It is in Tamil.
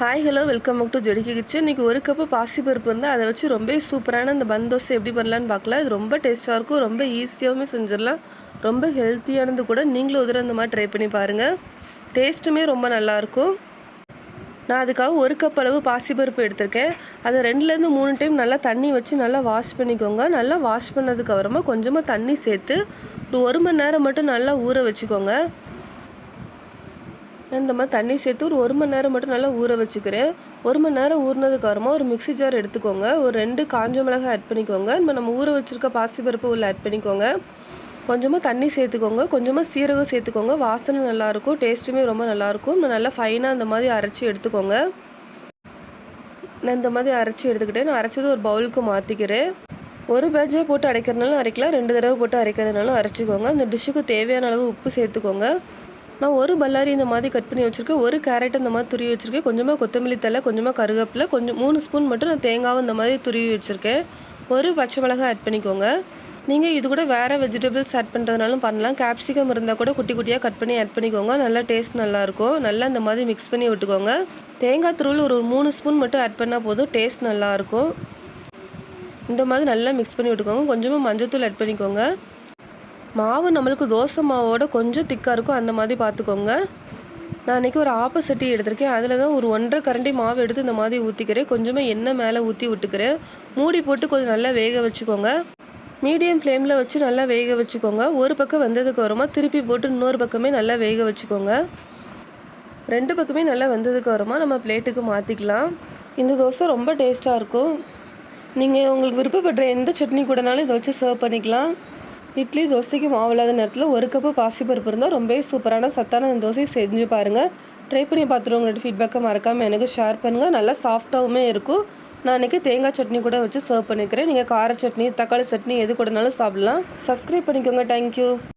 Hi hello welcome back to ஜெடிக்கி kitchen இன்றைக்கி ஒரு கப்பு பாசிப்பருப்பு இருந்தால் அதை வச்சு ரொம்ப சூப்பரான இந்த பன் தோசை எப்படி பண்ணலான்னு பார்க்கலாம். இது ரொம்ப டேஸ்ட்டாக இருக்கும் ரொம்ப ஈஸியாகவுமே செஞ்சிடலாம். ரொம்ப ஹெல்த்தியானது கூட நீங்களும் ஒரு அந்த இந்த மாதிரி ட்ரை பண்ணி பாருங்கள் டேஸ்ட்டுமே ரொம்ப நல்லாயிருக்கும் நான் அதுக்காக ஒரு கப் அளவு பாசிப்பருப்பு எடுத்திருக்கேன். அதை ரெண்டுலேருந்து மூணு டைம் நல்லா தண்ணி வச்சு நல்லா வாஷ் பண்ணிக்கோங்க. நல்லா வாஷ் பண்ணதுக்கு அப்புறமா கொஞ்சமாக தண்ணி சேர்த்து ஒரு ஒரு மணி நேரம் மட்டும் நல்லா ஊற வச்சுக்கோங்க. இந்த மாதிரி தண்ணி சேர்த்து ஒரு ஒரு மணி நேரம் மட்டும் நல்லா ஊற வச்சுக்கிறேன். ஒரு மணி நேரம் ஊறினதுக்கப்புறமா ஒரு மிக்ஸி ஜார் எடுத்துக்கோங்க. ஒரு ரெண்டு காஞ்ச மிளகாய் ஆட் பண்ணிக்கோங்க. இப்போ நம்ம ஊற வச்சுருக்க பாசிப்பருப்பு உள்ள ஆட் பண்ணிக்கோங்க. கொஞ்சமாக தண்ணி சேர்த்துக்கோங்க. கொஞ்சமாக சீரகம் சேர்த்துக்கோங்க. வாசனை நல்லாயிருக்கும் டேஸ்ட்டுமே ரொம்ப நல்லாயிருக்கும் நான் நல்லா ஃபைனாக அந்த மாதிரி அரைச்சி எடுத்துக்கோங்க. நான் இந்த மாதிரி அரைச்சி எடுத்துக்கிட்டேன். நான் அரைச்சது ஒரு பவுலுக்கு மாற்றிக்கிறேன் ஒரு பேட்சாக போட்டு அரைக்கிறதுனாலும் அரைக்கலாம். ரெண்டு தடவை போட்டு அரைக்கிறதுனாலும் அரைச்சிக்கோங்க. அந்த டிஷ்ஷுக்கு தேவையான அளவு உப்பு சேர்த்துக்கோங்க. நான் ஒரு பல்லாரி இந்த மாதிரி கட் பண்ணி வச்சுருக்கேன். ஒரு கேரட் இந்த மாதிரி துருவி வச்சுருக்கேன். கொஞ்சமாக கொத்தமல்லி தலை கொஞ்சமாக கருவேப்பிலை கொஞ்சம் மூணு ஸ்பூன் மட்டும் நான் தேங்காவும் இந்த மாதிரி துருவி வச்சுருக்கேன். ஒரு பச்சை மிளகாய் ஆட் பண்ணிக்கோங்க. நீங்கள் இது கூட வேறு வெஜிடபிள்ஸ் ஆட் பண்ணுறதுனாலும் பண்ணலாம். கேப்சிகம் இருந்தால் கூட குட்டி குட்டியாக கட் பண்ணி ஆட் பண்ணிக்கோங்க. நல்லா டேஸ்ட் நல்லாயிருக்கும் நல்லா இந்த மாதிரி மிக்ஸ் பண்ணி விட்டுக்கோங்க. தேங்காய் துருள் ஒரு மூணு ஸ்பூன் மட்டும் ஆட் பண்ணால் போதும். டேஸ்ட் நல்லாயிருக்கும் இந்த மாதிரி நல்லா மிக்ஸ் பண்ணி விட்டுக்கோங்க. கொஞ்சமாக மஞ்சத்தூள் ஆட் பண்ணிக்கோங்க. மாவு நம்மளுக்கு தோசை மாவோட கொஞ்சம் திக்காக இருக்கும் அந்த மாதிரி பார்த்துக்கோங்க. நான் அன்றைக்கி ஒரு ஆப்ப சட்டி எடுத்திருக்கேன். அதில் தான் ஒரு ஒன்றரை கரண்டி மாவு எடுத்து இந்த மாதிரி ஊற்றிக்கிறேன் கொஞ்சமாக எண்ணெய் மேலே ஊற்றி விட்டுக்கிறேன். மூடி போட்டு கொஞ்சம் நல்லா வேக வச்சுக்கோங்க. மீடியம் ஃப்ளேமில் வச்சு நல்லா வேக வச்சுக்கோங்க. ஒரு பக்கம் வெந்ததுக்கு அப்புறமா திருப்பி போட்டு இன்னொரு பக்கமே நல்லா வேக வச்சுக்கோங்க. ரெண்டு பக்கமே நல்லா வெந்ததுக்கு அப்புறமா நம்ம பிளேட்டுக்கு மாற்றிக்கலாம் இந்த தோசை ரொம்ப டேஸ்ட்டாக இருக்கும். நீங்கள் உங்களுக்கு விருப்பப்படுற எந்த சட்னி கூடனாலும் இதை வச்சு சர்வ் பண்ணிக்கலாம். இட்லி தோசைக்கு மாவு இல்லாத நேரத்தில் ஒரு கப்பு பாசிப்பருப்பு இருந்தால் ரொம்பவே சூப்பரான சத்தான தோசை செஞ்சு பாருங்கள் ட்ரை பண்ணி பார்த்துட்டு உங்களோட ஃபீட்பேக்கை மறக்காமல் எனக்கு ஷேர் பண்ணுங்கள் நல்லா சாஃப்டாகவுமே இருக்கும். நான் அன்றைக்கி தேங்காய் சட்னி கூட வச்சு சர்வ் பண்ணிக்கிறேன். நீங்கள் கார சட்னி தக்காளி சட்னி எது கூடனாலும் சாப்பிட்லாம். சப்ஸ்கிரைப் பண்ணிக்கோங்க. தேங்க்யூ